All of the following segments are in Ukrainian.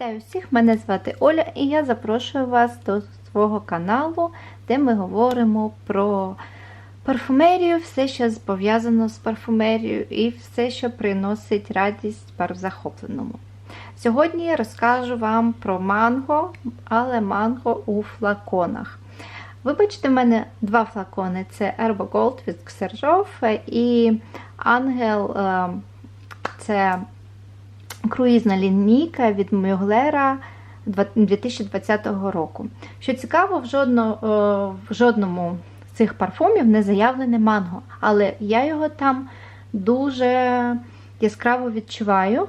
Вітаю всіх! Мене звати Оля і я запрошую вас до свого каналу, де ми говоримо про парфумерію, все, що пов'язано з парфумерією, і все, що приносить радість парфзахопленому. Сьогодні я розкажу вам про манго, але манго у флаконах. Вибачте, в мене два флакони: це Herbo Gold від Ксержов і Ангел це круїзна лінійка від Мюглера 2020 року. Що цікаво, в, жодно, в жодному з цих парфумів не заявлене манго, але я його там дуже яскраво відчуваю.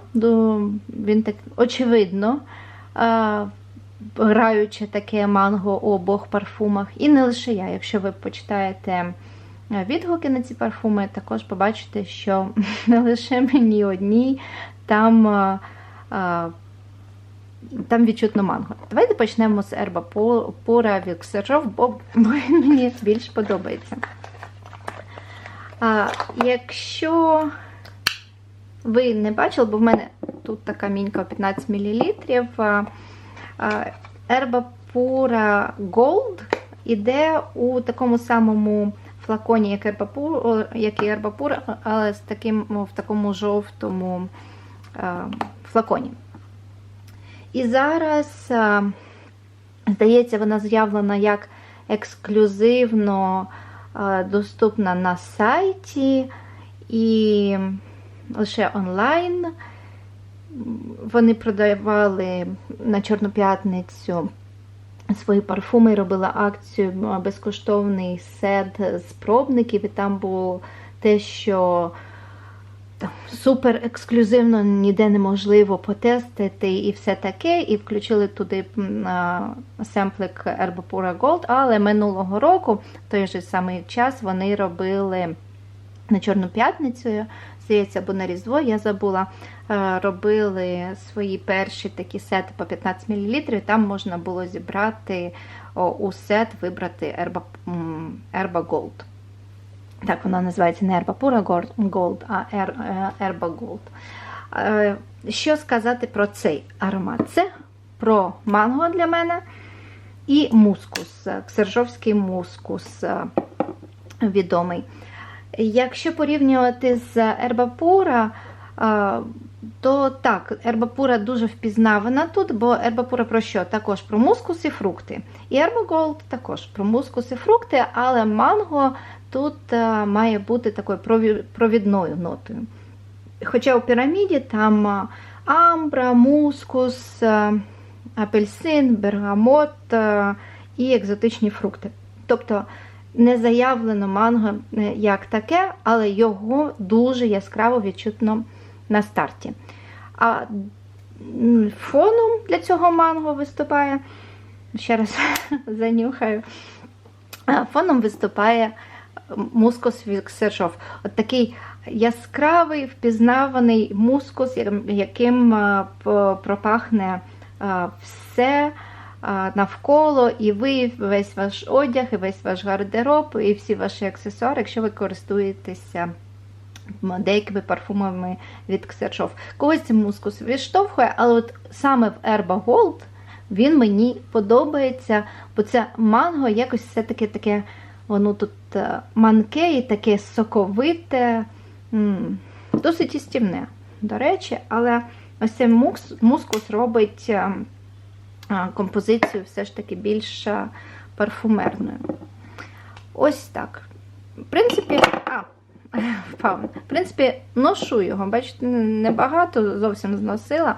Він так очевидно, граючи таке манго у обох парфумах. І не лише я, якщо ви почитаєте. Відгуки на ці парфуми також побачите, що не лише мені одній там там відчутно манго. Давайте почнемо з ерба пура Віксержов, бо мені більш подобається. А, Якщо ви не бачили, бо в мене тут така мінька 15 мл, ерба пура Gold іде у такому самому флаконі, як ербапур, як і ербапур, але з таким, в такому жовтому флаконі. І зараз, здається, вона з'явлена як ексклюзивно доступна на сайті і лише онлайн. Вони продавали на Чорну п'ятницю свої парфуми, робили акцію безкоштовний сет з пробників, і там було те, що супер ексклюзивно, ніде неможливо потестити і все таке. І включили туди семплик Herbapura Gold, але минулого року, в той же самий час, вони робили на Чорну п'ятницю, здається, або на Різдво, я забула, робили свої перші такі сети по 15 мл, там можна було зібрати у сет, вибрати Herba Gold. Так, вона називається не Ерба Пура Gold, а Ерба Gold. Е, що сказати про цей аромат? Це про манго для мене і мускус, ксержовський мускус е, відомий. Якщо порівнювати з Ербапура, е, то так, ербапура дуже впізнавана тут, бо ербапура про що? Також про мускус і фрукти. І ербоголд також про мускус і фрукти, але манго тут е, має бути такою провідною нотою. Хоча у піраміді там е, амбра, мускус, е, апельсин, бергамот і екзотичні фрукти. Тобто не заявлено манго як таке, але його дуже яскраво відчутно на старті. А фоном для цього манго виступає, ще раз занюхаю, фоном виступає мускус Віксержов. От такий яскравий, впізнаваний мускус, яким пропахне все навколо, і ви, весь ваш одяг, і весь ваш гардероб, і всі ваші аксесуари, якщо ви користуєтеся деякими парфумами від Ксержов. Когось цей мускус відштовхує, але от саме в Erba Gold він мені подобається, бо це манго якось все-таки таке Воно тут е, манке і таке соковите, досить істівне, до речі, але ось цей мускус робить е, е, композицію все ж таки більш парфумерною. Ось так. В принципі, а, впав. В принципі, ношу його, бачите, небагато, зовсім зносила,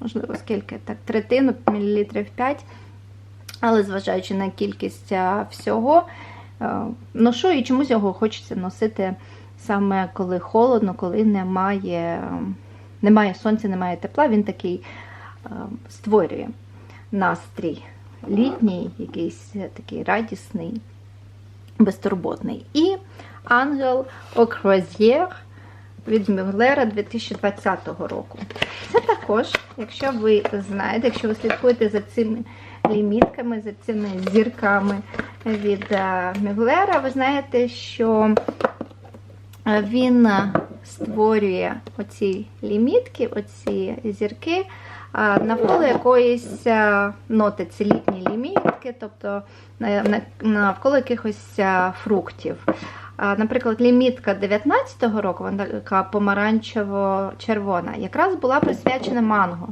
можливо, скільки, так, третину, мілілітрів 5, але зважаючи на кількість всього, ношу і чомусь його хочеться носити саме коли холодно, коли немає немає сонця, немає тепла, він такий е, створює настрій літній, якийсь такий радісний, безтурботний. І ангел Окрозєр від Мюглера 2020 року. Це також, якщо ви знаєте, якщо ви слідкуєте за цими лімітками, за цими зірками від е, Мюглера. Ви знаєте, що е, він створює оці лімітки, оці зірки навколо якоїсь ноти, це літні лімітки, тобто на- на- навколо якихось фруктів. Наприклад, лімітка 19-го року, вона така помаранчево-червона, якраз була присвячена манго.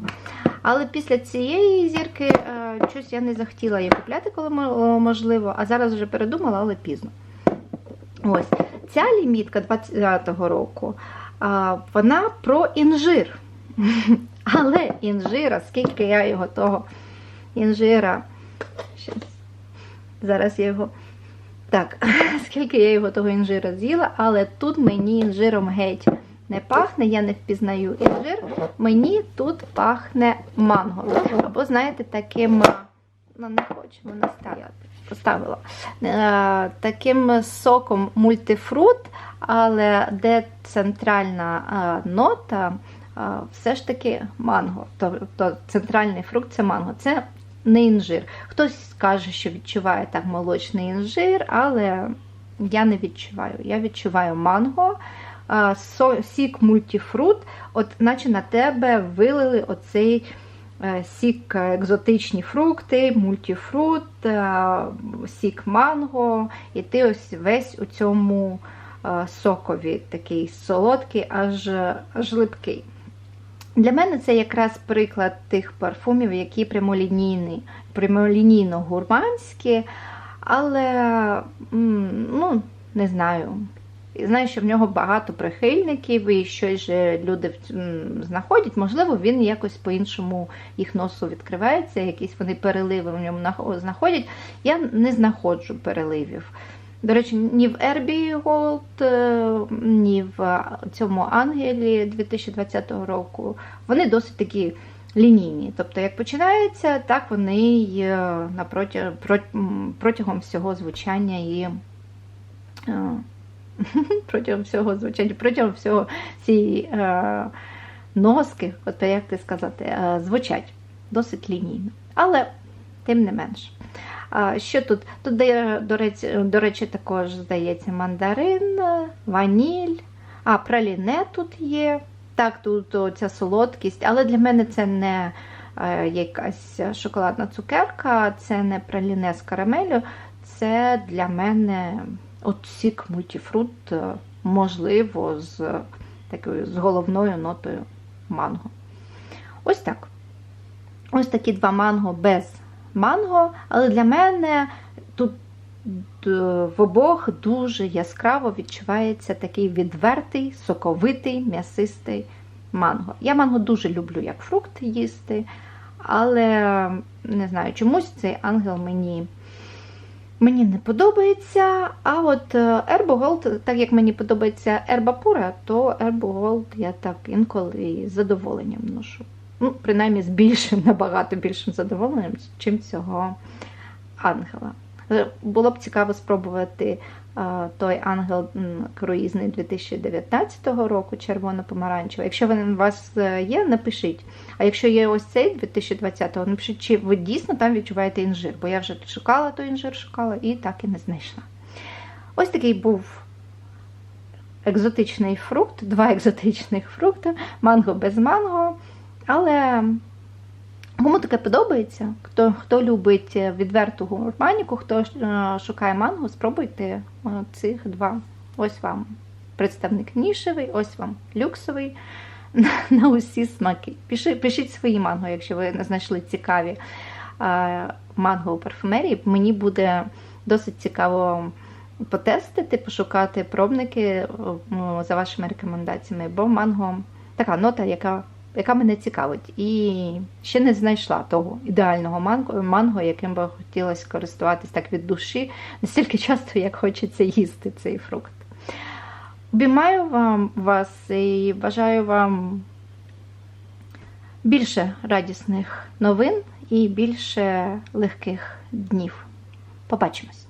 Але після цієї зірки е, щось я не захотіла її купляти, коли можливо, а зараз вже передумала, але пізно. Ось ця лімітка 20-го року, вона про інжир. Але інжира, скільки я його того інжира. Зараз я його. Так, скільки я його того інжира з'їла, але тут мені інжиром геть не пахне, я не впізнаю інжир. Мені тут пахне манго. Або, знаєте, таким. Ну, не хочу, вона стояти. Поставила. Е, таким соком мультифрут, але де центральна е, нота, е, все ж таки манго. Тобто центральний фрукт це манго. Це не інжир. Хтось скаже, що відчуває так молочний інжир, але я не відчуваю. Я відчуваю манго, сік мультифрут, от наче на тебе вилили оцей е, сік екзотичні фрукти, мультифрут, е, сік манго, і ти ось весь у цьому е, сокові такий солодкий, аж, аж липкий. Для мене це якраз приклад тих парфумів, які прямолінійні, прямолінійно гурманські, але ну, не знаю. І Знаю, що в нього багато прихильників, і щось же люди знаходять. Можливо, він якось по-іншому їх носу відкривається, якісь вони переливи в ньому знаходять. Я не знаходжу переливів. До речі, ні в Herbie Gold, е, ні в цьому Ангелі 2020 року. Вони досить такі лінійні. Тобто, як починається, так вони й е, протягом всього звучання і е, протягом всього звучання, протягом всього цієї е, носки, от як ти сказати, е, звучать досить лінійно. Але тим не менш. А, Що тут? Тут, до речі, до речі, також здається мандарин, ваніль, а праліне тут є. Так, тут ця солодкість, але для мене це не е, якась шоколадна цукерка, це не праліне з карамелю, це для мене от сік мультифрут, е, можливо, з такою з головною нотою манго. Ось так. Ось такі два манго без манго, але для мене тут е, в обох дуже яскраво відчувається такий відвертий, соковитий, м'ясистий манго. Я манго дуже люблю як фрукт їсти, але не знаю, чомусь цей ангел мені. Мені не подобається, а от Ербо Голд, так як мені подобається Ерба Пура, то Ербо Голд я так інколи з задоволенням ношу. Ну, принаймні з більшим, набагато більшим задоволенням, чим цього ангела. Було б цікаво спробувати той ангел круїзний 2019 року, червоно-помаранчевий. Якщо він у вас е, є, напишіть. А якщо є ось цей 2020-го, напишіть, чи ви дійсно там відчуваєте інжир, бо я вже шукала той інжир, шукала і так і не знайшла. Ось такий був екзотичний фрукт, два екзотичних фрукти, манго без манго. Але кому таке подобається, хто, хто любить відверту гурманіку, хто е, шукає манго, спробуйте е, цих два. Ось вам представник нішевий, ось вам люксовий на, на усі смаки. Пиши, пишіть свої манго, якщо ви знайшли цікаві е, манго у парфумерії. Мені буде досить цікаво потестити, пошукати пробники е, за вашими рекомендаціями, бо манго така нота, яка, яка мене цікавить. І ще не знайшла того ідеального манго, манго яким би хотілося користуватись так від душі, настільки часто, як хочеться їсти цей фрукт. Обіймаю вам вас і бажаю вам більше радісних новин і більше легких днів. Побачимось!